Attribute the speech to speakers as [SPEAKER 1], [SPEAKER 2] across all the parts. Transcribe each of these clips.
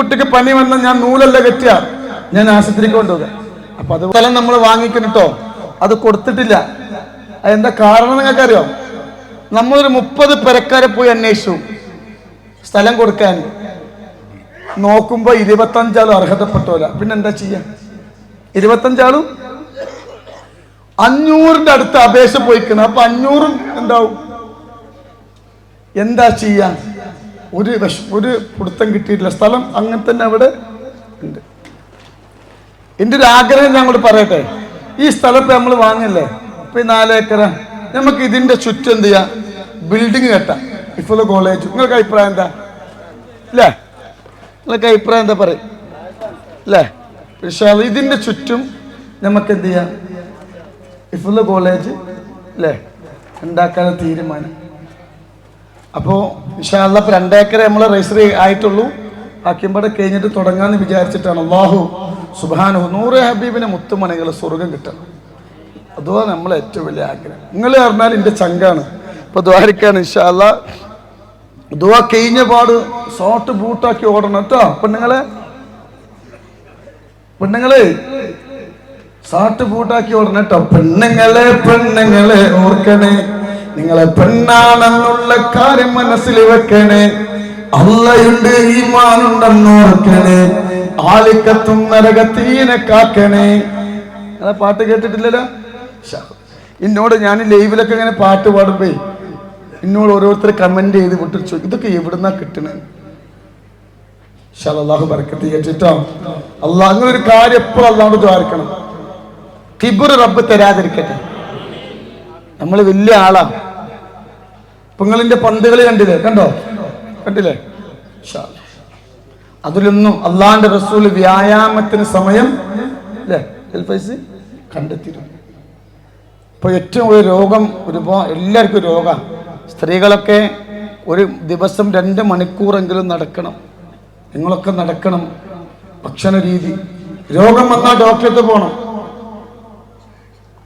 [SPEAKER 1] കുട്ടിക്ക് പനി വന്ന ഞാൻ നൂലല്ല കെട്ടിയ. ഞാൻ ആശുപത്രിക്ക് കൊണ്ടുപോകുക അപ്പൊ അത് സ്ഥലം നമ്മൾ വാങ്ങിക്കണിട്ടോ അത് കൊടുത്തിട്ടില്ല. അതെന്താ കാരണം നിങ്ങൾക്ക് അറിയോ നമ്മളൊരു മുപ്പത് പെരക്കാരെ പോയി അന്വേഷിച്ചു. സ്ഥലം കൊടുക്കാൻ. നോക്കുമ്പോ ഇരുപത്തഞ്ചാളും അർഹതപ്പെട്ടോല പിന്നെ എന്താ ചെയ്യാ? ഇരുപത്തഞ്ചാളും അഞ്ഞൂറിന്റെ അടുത്ത് അപേക്ഷ പോയിക്കണം. അപ്പൊ അഞ്ഞൂറും എന്താവും? എന്താ ചെയ്യാൻ ഒരു വിഷ ഒരു പിടുത്തം കിട്ടിയിട്ടില്ല. സ്ഥലം അങ്ങനെ തന്നെ അവിടെ ഉണ്ട്. എന്റെ ഒരു ആഗ്രഹം ഞാൻ കൂടെ പറയട്ടെ? ഈ സ്ഥലത്ത് നമ്മൾ വാങ്ങില്ലേ ഇപ്പം ഈ നാലേക്കർ നമുക്ക് ഇതിന്റെ ചുറ്റും എന്ത് ചെയ്യാം? ബിൽഡിങ് കെട്ടാം. ഇഫുള്ള കോളേജ് നിങ്ങൾക്ക് അഭിപ്രായം എന്താ? അല്ലേ നിങ്ങൾക്ക് അഭിപ്രായം എന്താ പറയും? അല്ലേ പക്ഷേ ഇതിന്റെ ചുറ്റും നമുക്ക് എന്ത് ചെയ്യാം? ഇഫുള്ള കോളേജ് അല്ലേ ഉണ്ടാക്കാൻ തീരുമാനം. അപ്പോൾ വിശാല ഇപ്പം രണ്ടേക്കർ നമ്മൾ രജിസ്റ്റർ ആയിട്ടുള്ളൂ. ബാക്കിയമ്പാടെ കഴിഞ്ഞിട്ട് തുടങ്ങാന്ന് വിചാരിച്ചിട്ടാണ് അള്ളാഹു സുബാനു നൂറ് ഹബീബിനെ മുത്തുമണികൾ സ്വർഗം കിട്ടണം അതുവാ നമ്മൾ ഏറ്റവും വലിയ ആഗ്രഹം. നിങ്ങൾ പറഞ്ഞാൽ എന്റെ ചങ്കാണ്. ഇപ്പൊ ദ്വാരിക്കാണ് ഇൻഷാല്ല ദുവാ കഴിഞ്ഞ പാട് സോട്ട് ബൂട്ടാക്കി ഓടണം കേട്ടോ പെണ്ണുങ്ങളെ. പെണ്ണുങ്ങളെ. സാട്ട് ബൂട്ടാക്കി ഓടണം കേട്ടോ പെണ്ണുങ്ങളെ പെണ്ണുങ്ങളെ ഓർക്കണേ. നിങ്ങളെ പെണ്ണാണെന്നുള്ള കാര്യം മനസ്സിൽ വെക്കണേ. അള്ളയുണ്ട് ഈമാനുണ്ടെന്ന് ഓർക്കണേ. ആലിക്കത്തും നരകത്തീനെ കാക്കണേ. അതാ പാട്ട് കേട്ടിട്ടില്ലല്ലോ. എന്നോട് ഞാൻ ലൈവിലൊക്കെ ഇങ്ങനെ പാട്ട് പാടുമ്പേ എന്നോട് ഓരോരുത്തർ കമന്റ് ചെയ്ത് വിട്ടിട്ട് ഇതൊക്കെ എവിടുന്നാ കിട്ടണേ? അള്ളാഹു ബർക്കത്ത് കേട്ടിട്ടോ? അള്ളാഹ് അങ്ങനെ ഒരു കാര്യം എപ്പോഴും അള്ളാഹോട് ദ്വാരിക്കണം. കിബുർ റബ്ബ് തരാതിരിക്കട്ടെ. നമ്മൾ വലിയ ആളാ. പെങ്ങളിന്റെ പന്തുകൾ കണ്ടില്ലേ? കണ്ടോ? കണ്ടില്ലേ. അതിലൊന്നും അള്ളാന്റെ റസൂൽ വ്യായാമത്തിന് സമയം അല്ലേ എൽഫൈസ് കണ്ടെത്തിയിരുന്നു ഇപ്പൊ ഏറ്റവും ഒരു രോഗം ഒരുപാട് എല്ലാവർക്കും രോഗം. സ്ത്രീകളൊക്കെ ഒരു ദിവസം രണ്ട് മണിക്കൂറെങ്കിലും നടക്കണം. നിങ്ങളൊക്കെ നടക്കണം. ഭക്ഷണ രീതി. രോഗം വന്നാൽ ഡോക്ടറെടുത്ത് പോകണം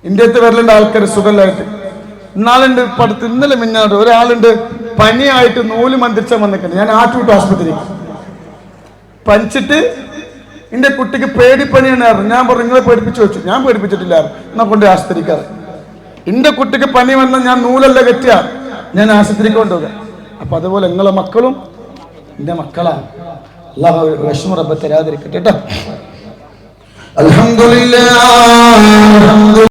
[SPEAKER 1] ഇന്ത്യത്ത് വരലുണ്ട് ആൾക്കാർ സുഖമില്ലായിട്ട്. ഇന്നാളുണ്ട് പടുത്ത് ഇന്നലെ മിന്നാണ്ട് ഒരാളുണ്ട് പനിയായിട്ട് നൂൽ മന്ത്രിച്ച വന്നിട്ടുണ്ട്. ഞാൻ ആറ്റുവിട്ട് ആശുപത്രിക്ക്. പനിച്ചിട്ട് എന്റെ കുട്ടിക്ക് പേടിപ്പനിയാണ് പറഞ്ഞു ഞാൻ പറഞ്ഞു നിങ്ങളെ പേടിപ്പിച്ചു വെച്ചു. ഞാൻ പേടിപ്പിച്ചിട്ടില്ല. എന്നാ കൊണ്ട് ആശുപത്രിക്കാറ് എന്റെ കുട്ടിക്ക് പനി വന്ന ഞാൻ നൂലല്ല കെട്ടിയ. ഞാൻ ആശുപത്രിക്ക് കൊണ്ടുപോകുക അപ്പൊ അതുപോലെ നിങ്ങളെ മക്കളും എന്റെ മക്കളാണ് അള്ളാഹു വിഷമ റബ്ബ തരാതിരിക്കട്ടെ കേട്ടോ അൽഹംദുലില്ലാ